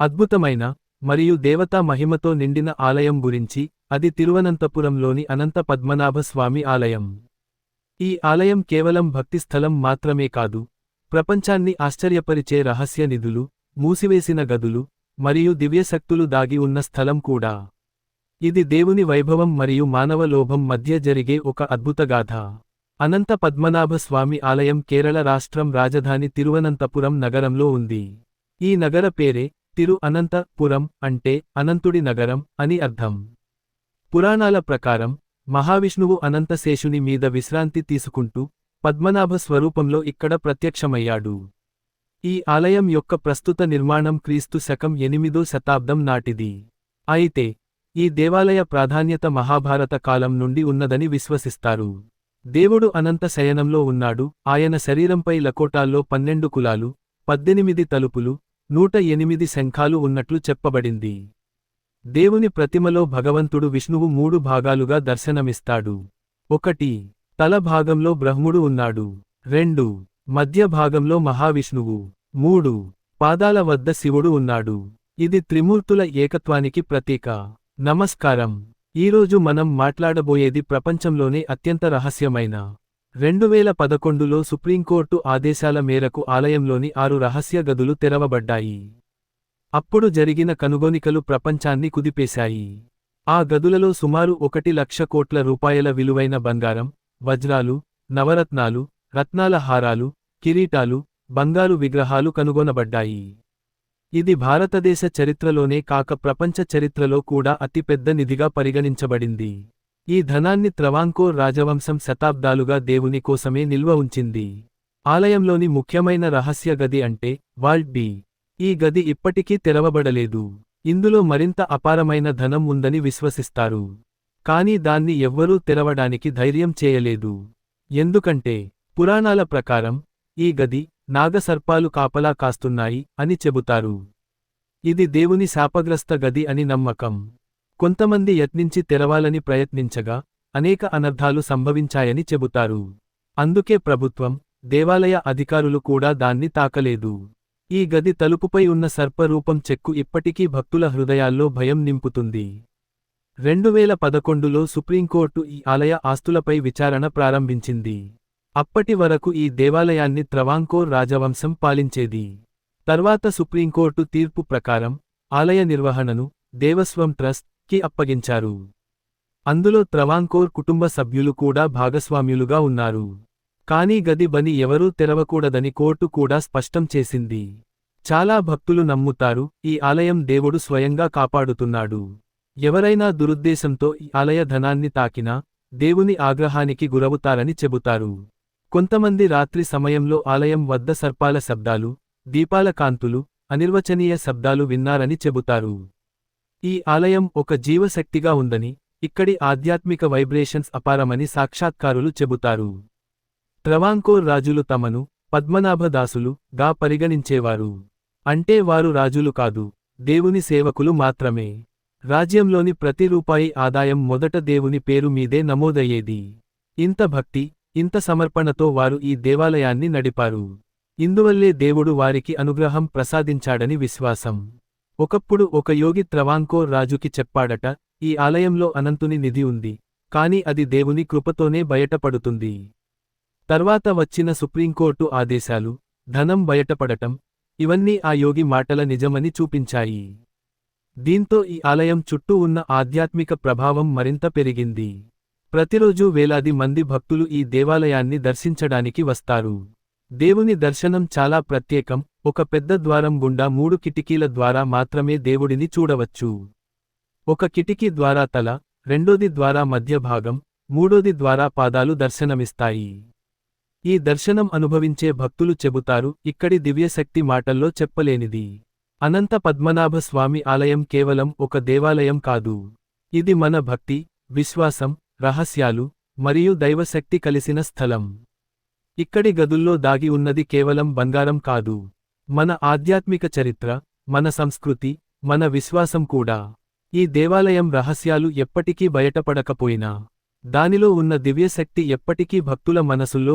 అద్భుతమైన మరియు దేవతా మహిమతో నిండిన ఆలయం గురించి అది తిరువనంతపురంలోని అనంత పద్మనాభ స్వామి ఆలయం. ఈ ఆలయం కేవలం భక్తి స్థలం మాత్రమే కాదు ప్రపంచాన్ని ఆశ్చర్యపరిచే రహస్య నిధులు మూసివేసిన గదులు మరియు దివ్యశక్తులు దాగి ఉన్న స్థలం కూడా. ఇది దేవుని వైభవం మరియు మానవ లోభం మధ్య జరిగే ఒక అద్భుతగాథ అనంత పద్మనాభ స్వామి ఆలయం కేరళ రాష్ట్రం రాజధాని తిరువనంతపురం నగరంలో ఉంది. ఈ నగర పేరే తిరు అనంతపురం అంటే అనంతుడి నగరం అని అర్థం. పురాణాల ప్రకారం మహావిష్ణువు అనంతశేషుని మీద విశ్రాంతి తీసుకుంటూ పద్మనాభ స్వరూపంలో ఇక్కడ ప్రత్యక్షమయ్యాడు. ఈ ఆలయం యొక్క ప్రస్తుత నిర్మాణం క్రీస్తు శకం ఎనిమిదో శతాబ్దం నాటిది. అయితే ఈ దేవాలయ ప్రాధాన్యత మహాభారత కాలం నుండి ఉన్నదని విశ్వసిస్తారు. దేవుడు అనంత శయనంలో ఉన్నాడు ఆయన శరీరంపై లకోటాల్లో పన్నెండు కులాలు పద్దెనిమిది తలుపులు నూట ఎనిమిది శంఖాలు ఉన్నట్లు చెప్పబడింది. దేవుని ప్రతిమలో భగవంతుడు విష్ణువు మూడు భాగాలుగా దర్శనమిస్తాడు. ఒకటి తల భాగంలో బ్రహ్ముడు ఉన్నాడు. రెండు మధ్య భాగంలో మహావిష్ణువు. మూడు పాదాల వద్ద శివుడు ఉన్నాడు. ఇది త్రిమూర్తుల ఏకత్వానికి ప్రతీక. నమస్కారం. ఈరోజు మనం మాట్లాడబోయేది ప్రపంచంలోనే అత్యంత రహస్యమైన రెండు వేల పదకొండులో సుప్రీంకోర్టు ఆదేశాల మేరకు ఆలయంలోని ఆరు రహస్య గదులు తెరవబడ్డాయి. అప్పుడు జరిగిన కనుగొనికలు ప్రపంచాన్ని కుదిపేశాయి. ఆ గదులలో సుమారు ఒకటి లక్ష కోట్ల రూపాయల విలువైన బంగారం వజ్రాలు నవరత్నాలు రత్నాల హారాలు కిరీటాలు బంగారు విగ్రహాలు కనుగొనబడ్డాయి. ఇది భారతదేశ చరిత్రలోనే కాక ప్రపంచ చరిత్రలో కూడా అతిపెద్ద నిధిగా పరిగణించబడింది. ఈ ధనాన్ని త్రవాంకోర్ రాజవంశం శతాబ్దాలుగా దేవుని కోసమే నిల్వ ఉంచింది. ఆలయంలోని ముఖ్యమైన రహస్య గది అంటే వాల్ట్ బి. ఈ గది ఇప్పటికీ తెరవబడలేదు. ఇందులో మరింత అపారమైన ధనం ఉందని విశ్వసిస్తారు. కాని దాన్ని ఎవ్వరూ తెరవడానికి ధైర్యం చేయలేదు. ఎందుకంటే పురాణాల ప్రకారం ఈ గది నాగసర్పాలు కాపలా కాస్తున్నాయి అని చెబుతారు. ఇది దేవుని శాపగ్రస్త గది అని నమ్మకం. కొంతమంది యత్నించి తెరవాలని ప్రయత్నించగా అనేక అనర్థాలు సంభవించాయని చెబుతారు. అందుకే ప్రభుత్వం దేవాలయ అధికారులు కూడా దాన్ని తాకలేదు. ఈ గది తలుపుపై ఉన్న సర్పరూపం చెక్కు ఇప్పటికీ భక్తుల హృదయాల్లో భయం నింపుతుంది. రెండువేల పదకొండులో సుప్రీంకోర్టు ఈ ఆలయ ఆస్తులపై విచారణ ప్రారంభించింది. అప్పటి వరకు ఈ దేవాలయాన్ని త్రవాంకోర్ రాజవంశం పాలించేది. తర్వాత సుప్రీంకోర్టు తీర్పు ప్రకారం ఆలయ నిర్వహణను దేవస్వం ట్రస్ట్ కి అప్పగించారు. అందులో త్రవాంకోర్ కుటుంబ సభ్యులు కూడా భాగస్వామ్యులుగా ఉన్నారు. కానీ గది బని ఎవరూ తెరవకూడదని కోర్టు కూడా స్పష్టం చేసింది. చాలా భక్తులు నమ్ముతారు ఈ ఆలయం దేవుడు స్వయంగా కాపాడుతున్నాడు. ఎవరైనా దురుద్దేశంతో ఈ ఆలయ ధనాన్ని తాకినా దేవుని ఆగ్రహానికి గురవుతారని చెబుతారు. కొంతమంది రాత్రి సమయంలో ఆలయం వద్ద సర్పాల శబ్దాలు దీపాల కాంతులు అనిర్వచనీయ శబ్దాలు విన్నారని చెబుతారు. ఈ ఆలయం ఒక జీవశక్తిగా ఉందని ఇక్కడి ఆధ్యాత్మిక వైబ్రేషన్స్ అపారమని సాక్షాత్కారులు చెబుతారు. ట్రవాంకోర్ రాజులు తమను పద్మనాభదాసులు గా పరిగణించేవారు. అంటే వారు రాజులు కాదు దేవుని సేవకులు మాత్రమే. రాజ్యంలోని ప్రతి రూపాయి ఆదాయం మొదట దేవుని పేరు మీదే నమోదయ్యేది. ఇంత భక్తి ఇంత సమర్పణతో వారు ఈ దేవాలయాన్ని నడిపారు. ఇందువల్లే దేవుడు వారికి అనుగ్రహం ప్రసాదించాడని విశ్వాసం. ఒకప్పుడు ఒక యోగి త్రవాంకోర్ రాజుకి చెప్పాడట ఈ ఆలయంలో అనంతుని నిధి ఉంది కాని అది దేవుని కృపతోనే బయటపడుతుంది. తర్వాత వచ్చిన సుప్రీంకోర్టు ఆదేశాలు ధనం బయటపడటం ఇవన్నీ ఆ యోగి మాటల నిజమని చూపించాయి. దీంతో ఈ ఆలయం చుట్టూ ఉన్న ఆధ్యాత్మిక ప్రభావం మరింత పెరిగింది. ప్రతిరోజూ వేలాది మంది భక్తులు ఈ దేవాలయాన్ని దర్శించడానికి వస్తారు. దేవుని దర్శనం చాలా ప్రత్యేకం. ఒక పెద్ద ద్వారం గుండా మూడు కిటికీల ద్వారా మాత్రమే దేవుడిని చూడవచ్చు. ఒక కిటికీ ద్వారా తల రెండోది ద్వారా మధ్య భాగం మూడోది ద్వారా పాదాలు దర్శనమిస్తాయి. ఈ దర్శనం అనుభవించే భక్తులు చెబుతారు ఇక్కడి దివ్యశక్తి మాటల్లో చెప్పలేనిది. అనంత పద్మనాభ స్వామి ఆలయం కేవలం ఒక దేవాలయం కాదు. ఇది మన భక్తి విశ్వాసం రహస్యాలు మరియు దైవశక్తి కలిసిన స్థలం. ఇక్కడి గదుల్లో దాగి ఉన్నది కేవలం బంగారం కాదు. మన ఆధ్యాత్మిక చరిత్ర మన సంస్కృతి మన విశ్వాసం కూడా. ఈ దేవాలయం రహస్యాలు ఎప్పటికీ బయటపడకపోయినా దానిలో ఉన్న దివ్యశక్తి ఎప్పటికీ భక్తుల మనసుల్లో